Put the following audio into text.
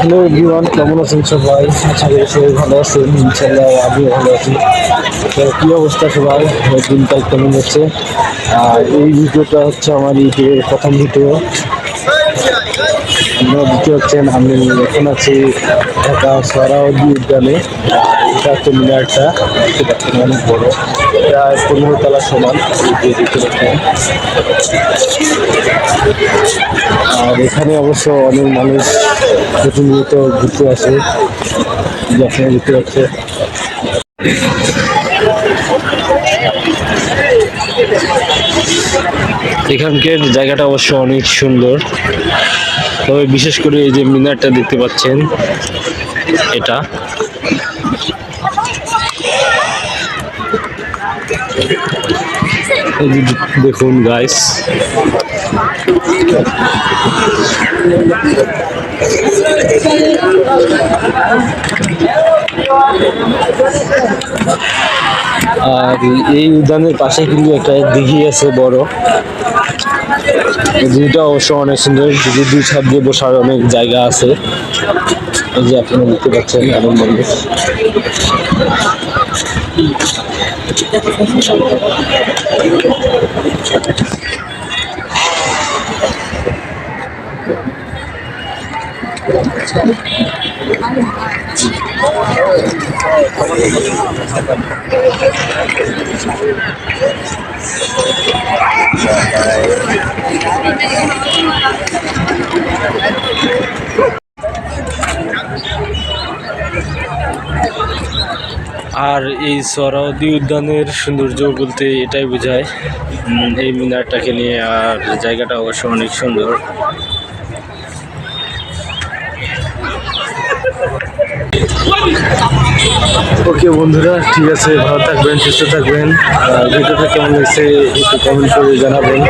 Hello বিমান কেমন আছেন সবাই? আশা করি সবাই ভালো আছেন ইনশাল্লাহ আমিও ভালো আছি। কি অবস্থা সবাই? দিনকাল কেমন যাচ্ছে? আর এই ভিডিওটা হচ্ছে আমার ইউটিউবের প্রথম ভিডিও। আপনারা দেখতে পাচ্ছেন আমি এখন আছি ঢাকা সরাওয়ার্দী উদ্যানে। এটা হচ্ছে মিনারটা, দেখতে পাচ্ছেন অনেক বড়। প্রায় পনেরো তলা সমান দেখতে পাচ্ছেন। আর এখানে অবশ্য অনেক মানুষ প্রতিনিয়ত ঘুরতে আসে যখন দেখতে পাচ্ছে এখানকার জায়গাটা অবশ্য অনেক সুন্দর। তবে বিশেষ করে এই যে মিনারটা দেখতে পাচ্ছেন, এটা। এই দেখুন গাইস আর এই উদ্যানের পাশে কিন্তু একটা দিঘি আছে বড়। দিঘিটা অবশ্য অনেক সুন্দর। দিঘির দুই ছাদ দিয়ে বসার অনেক জায়গা আছে। এই যে আপনারা দেখতে পাচ্ছেন এমন মানুষ আর এই সরাওয়ার্দী উদ্যানের সৌন্দর্য বলতে এটাই বোঝায় এই মিনারটাকে নিয়ে আর জায়গাটা অবশ্য অনেক সুন্দর। ওকে বন্ধুরা, ঠিক আছে, ভালো থাকবেন, সুস্থ থাকবেন। ভিডিওটা কেমন লাগছে একটু কমেন্ট করে জানাবেন।